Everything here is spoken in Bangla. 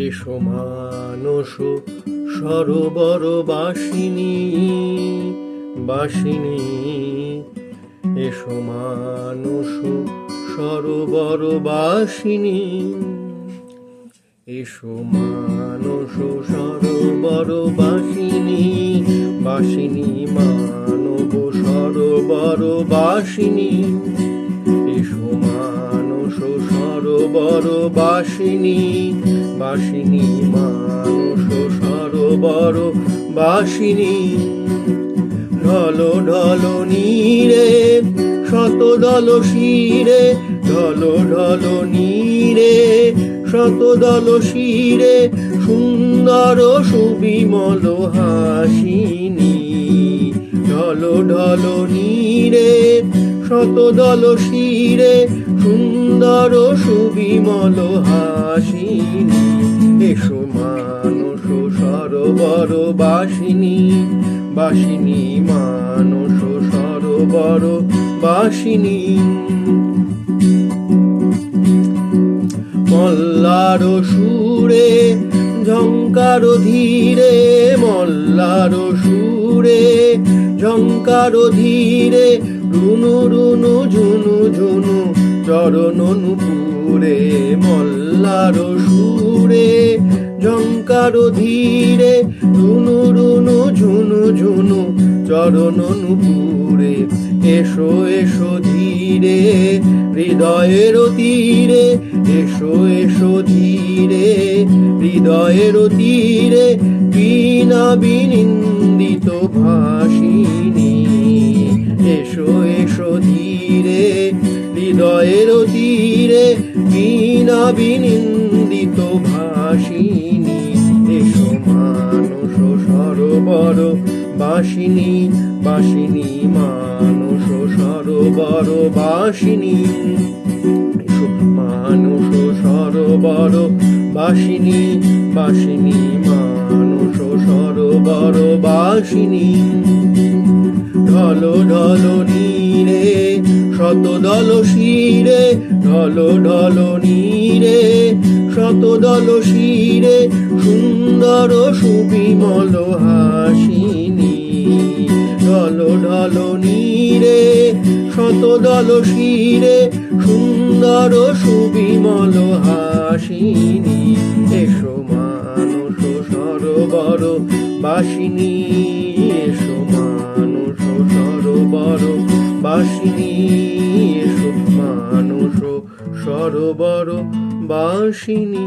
এসো মানস সরোবর বাসিনী। বাসিনী এসো মানস সরোবর বাসিনী এসো মানস সরোবর বাসিনী বাসিনী মানব সরোবর বাসিনী এসো মানস সরোবর বাসিনী বাসিনী মানস সরোবর বাসিনী। ঢল ঢল নীরে, শত দল শিরে। ঢল ঢল নীরে, শত দল শিরে। সুন্দর সুবিমল হাসিনী। ঢল ঢল নীরে, শত দল শিরে। সুন্দর সুবিমল হাসিনী। এসো মানস সরোবর বাসিনী। বাসিনী, মানস সরোবর বাসিনী। মল্লার সুরে, ঝঙ্কার ধীরে, মল্লার সুরে, ঝঙ্কার ধীরে, রুনু রুনু, ঝুনু ঝুনু চরণ নুপুরে, মল্লার সুরে ঝঙ্কার ধীরে রুনু রুনু ঝুনু ঝুনু চরণ নুপুরে। এসো এসো ধীরে, হৃদয়ের তীরে, এসো এসো ধীরে, হৃদয়ের তীরে, বিনা বিনিন্দিত ভাসিনী এসো এসো ধীরে হৃদয়ের তীরে বিনা বিনিন্দিত ভাসিনী? এসো মানস সরোবর, বাসিনী বাসিনী মানস সরোবর, বাসিনী। এসো মানস সরোবর, বাসিনী বাসিনী মানস সরোবর, বাসিনী। ঢল ঢল নীরে, শত দল শিরে, ঢল ঢল নীরে, শত দল শিরে, সুন্দর সুবিমল হাসিনী। ঢল ঢল নীরে, শত দল শিরে, সুন্দর সুবিমল হাসিনী। এসো মানস সরোবর বাসিনী। বাসিনী এসো মানস সরোবর বাসিনী